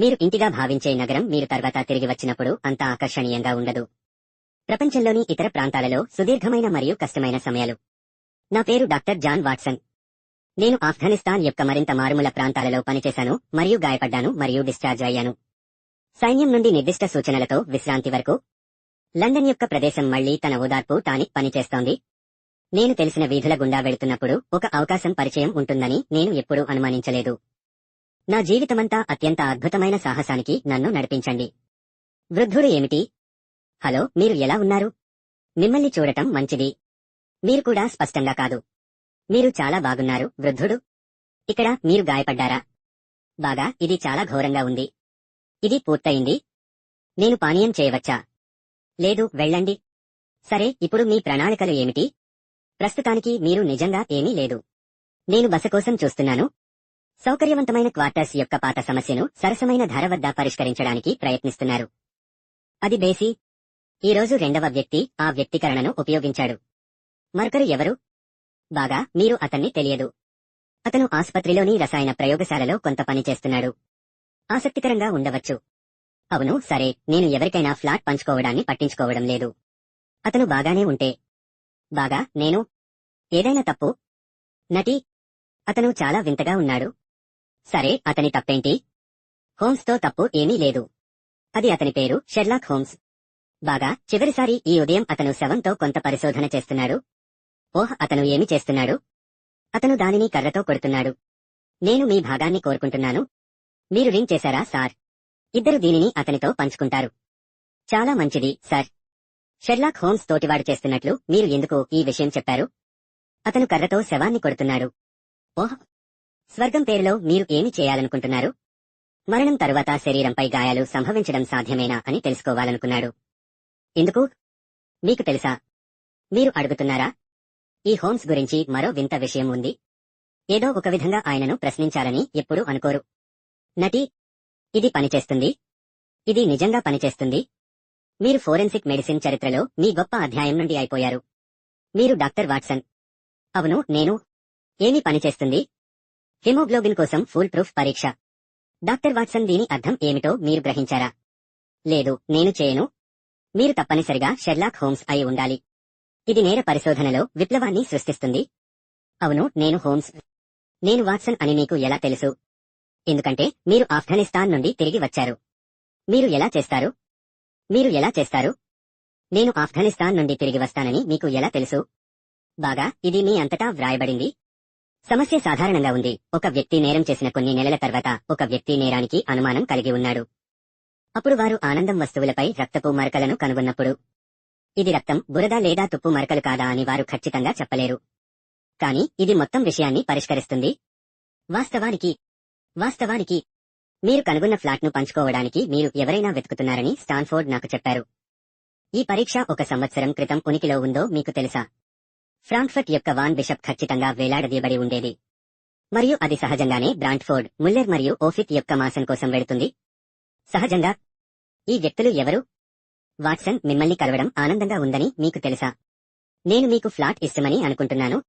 మీరు ఇంటిగా భావించే నగరం మీరు తర్వాత తిరిగి వచ్చినప్పుడు అంత ఆకర్షణీయంగా ఉండదు. ప్రపంచంలోని ఇతర ప్రాంతాలలో సుదీర్ఘమైన మరియు కష్టమైన సమయాలు. నా పేరు డాక్టర్ జాన్ వాట్సన్. నేను ఆఫ్ఘనిస్తాన్ యొక్క మరింత మారుమూల ప్రాంతాలలో పనిచేశాను మరియు గాయపడ్డాను మరియు డిశ్చార్జ్ అయ్యాను. సైన్యం నుండి నిర్దిష్ట సూచనలతో విశ్రాంతి వరకు లండన్ యొక్క ప్రదేశం మళ్ళీ తన ఓదార్పు టానిక్ పనిచేస్తోంది. నేను తెలిసిన వీధుల గుండా వెళుతున్నప్పుడు ఒక అవకాశం పరిచయం ఉంటుందని నేను ఎప్పుడూ అనుమానించలేదు. నా జీవితమంతా అత్యంత అద్భుతమైన సాహసానికి నన్ను నడిపించండి. వృద్ధుడు ఏమిటి? హలో మీరు ఎలా ఉన్నారు? మిమ్మల్ని చూడటం మంచిది. మీరు కూడా స్పష్టంగా కాదు. మీరు చాలా బాగున్నారు వృద్ధుడు. ఇక్కడ మీరు గాయపడ్డారా? బాగా ఇది చాలా ఘోరంగా ఉంది. ఇది పూర్తయింది. నేను పానీయం చేయవచ్చా? లేదు వెళ్ళండి. సరే ఇప్పుడు మీ ప్రణాళికలు ఏమిటి? ప్రస్తుతానికి మీరు నిజంగా ఏమీ లేదు. నేను బస కోసం చూస్తున్నాను. సౌకర్యవంతమైన క్వార్టర్స్ యొక్క పాత సమస్యను సరసమైన ధర వద్ద పరిష్కరించడానికి ప్రయత్నిస్తున్నారు. అది బేసి ఈ రోజు రెండవ వ్యక్తి ఆ వ్యక్తీకరణను ఉపయోగించాడు. మరొకరు ఎవరు? బాగా మీరు అతన్ని తెలియదు. అతను ఆసుపత్రిలోని రసాయన ప్రయోగశాలలో కొంత పని చేస్తున్నాడు. ఆసక్తికరంగా ఉండవచ్చు. అవును సరే నేను ఎవరికైనా ఫ్లాట్ పంచుకోవడాన్ని పట్టించుకోవడం లేదు. అతను బాగానే ఉంటే. బాగా నేను? ఏదైనా తప్పు? నటి? అతను చాలా వింతగా ఉన్నాడు. సరే అతని తప్పేంటి? హోమ్స్తో తప్పు ఏమీ లేదు. అది అతని పేరు షెర్లాక్ హోమ్స్. బాగా చివరిసారి ఈ ఉదయం అతను శవంతో కొంత పరిశోధన చేస్తున్నాడు. ఓహ్ అతను ఏమి చేస్తున్నాడు? అతను దానిని కర్రతో కొడుతున్నాడు. నేను మీ భాగాన్ని కోరుకుంటున్నాను. మీరు రింగ్ చేశారా సార్? ఇద్దరు దీనిని అతనితో పంచుకుంటారు. చాలా మంచిది సార్. షెర్లాక్ హోమ్స్ తోటివాడు చేస్తున్నట్లు మీరు ఎందుకు ఈ విషయం చెప్పారు? అతను కర్రతో శవాన్ని కొడుతున్నాడు. ఓహ్ స్వర్గం పేరులో మీరు ఏమి చేయాలనుకుంటున్నారు? మరణం తరువాత శరీరంపై గాయాలు సంభవించడం సాధ్యమేనా అని తెలుసుకోవాలనుకున్నాడు. ఎందుకు? మీకు తెలుసా? మీరు అడుగుతున్నారా? ఈ హోమ్స్ గురించి మరో వింత విషయం ఉంది. ఏదో ఒక విధంగా ఆయనను ప్రశ్నించాలని ఎప్పుడూ అనుకోరు. నటి ఇది పనిచేస్తుంది? ఇది నిజంగా పనిచేస్తుంది? మీరు ఫోరెన్సిక్ మెడిసిన్ చరిత్రలో మీ గొప్ప అధ్యాయం నుండి అయిపోయారు. మీరు డాక్టర్ వాట్సన్. అవును నేను. ఏమి పనిచేస్తుంది? హిమోగ్లోబిన్ కోసం ఫుల్ ప్రూఫ్ పరీక్ష. డాక్టర్ వాట్సన్ దీని అర్థం ఏమిటో మీరు గ్రహించారా? లేదు నేను చేయను. మీరు తప్పనిసరిగా షెర్లాక్ హోమ్స్ అయి ఉండాలి. ఇది నేర పరిశోధనలో విప్లవాన్ని సృష్టిస్తుంది. అవును నేను హోమ్స్. నేను వాట్సన్ అని మీకు ఎలా తెలుసు? ఎందుకంటే మీరు ఆఫ్ఘనిస్తాన్ నుండి తిరిగి వచ్చారు. మీరు ఎలా చేస్తారు? మీరు ఎలా చేస్తారు? నేను ఆఫ్ఘనిస్తాన్ నుండి తిరిగి వస్తానని మీకు ఎలా తెలుసు? బాగా ఇది మీ అంతటా వ్రాయబడింది. సమస్య సాధారణంగా ఉంది. ఒక వ్యక్తి నేరం చేసిన కొన్ని నెలల తర్వాత ఒక వ్యక్తి నేరానికి అనుమానం కలిగి ఉన్నాడు. అప్పుడు వారు ఆనందం వస్తువులపై రక్తపు మరకలను కనుగొన్నప్పుడు ఇది రక్తం బురద లేదా తుప్పు మరకలు కాదా? అని వారు ఖచ్చితంగా చెప్పలేరు. కానీ ఇది మొత్తం విషయాన్ని పరిష్కరిస్తుంది. వాస్తవానికి వాస్తవానికి మీరు కనుగొన్న ఫ్లాట్ను పంచుకోవడానికి మీరు ఎవరైనా వెతుకుతున్నారని స్టాన్ఫోర్డ్ నాకు చెప్పారు. ఈ పరీక్ష ఒక సంవత్సరం క్రితం ఉనికిలో ఉందో మీకు తెలుసా? ఫ్రాంక్ఫర్ట్ యొక్క వాన్ బిషప్ ఖచ్చితంగా వేలాడదీయబడి ఉండేది. మరియు అది సహజంగానే బ్రాంట్ఫోర్డ్ ముల్లెర్ మరియు ఓఫిత్ యొక్క మాసం కోసం వెళుతుంది. సహజంగా. ఈ వ్యక్తులు ఎవరు? వాట్సన్ మిమ్మల్ని కలవడం ఆనందంగా ఉందని మీకు తెలుసా? నేను మీకు ఫ్లాట్ ఇష్టమని అనుకుంటున్నాను.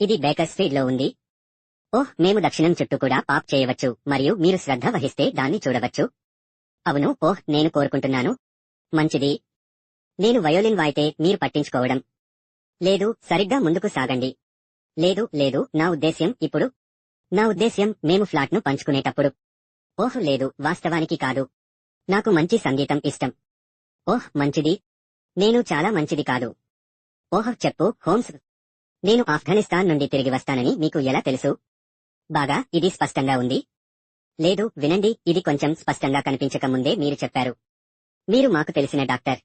ఇది బేకర్ స్ట్రీట్లో ఉంది. ఓహ్ మేము దక్షిణం చుట్టూ కూడా పాప్ చేయవచ్చు మరియు మీరు శ్రద్ధ వహిస్తే దాన్ని చూడవచ్చు. అవును ఓహ్ నేను కోరుకుంటున్నాను. మంచిది. నేను వయోలిన్ వాయితే మీరు పట్టించుకోవడం. లేదు సరిగ్గా ముందుకు సాగండి. లేదు లేదు నా ఉద్దేశ్యం ఇప్పుడు. నా ఉద్దేశ్యం మేము ఫ్లాట్ను పంచుకునేటప్పుడు. ఓహ్ లేదు వాస్తవానికి కాదు. నాకు మంచి సంగీతం ఇష్టం. ఓహ్ మంచిది. నేను చాలా మంచిది కాదు. ఓహ్ చెప్పు హోమ్స్. నేను ఆఫ్ఘనిస్తాన్ నుండి తిరిగి వస్తానని మీకు ఎలా తెలుసు? బాగా ఇది స్పష్టంగా ఉంది. లేదు వినండి ఇది కొంచెం స్పష్టంగా కనిపించక ముందే మీరు చెప్పారు. మీరు మాకు తెలిసిన డాక్టర్.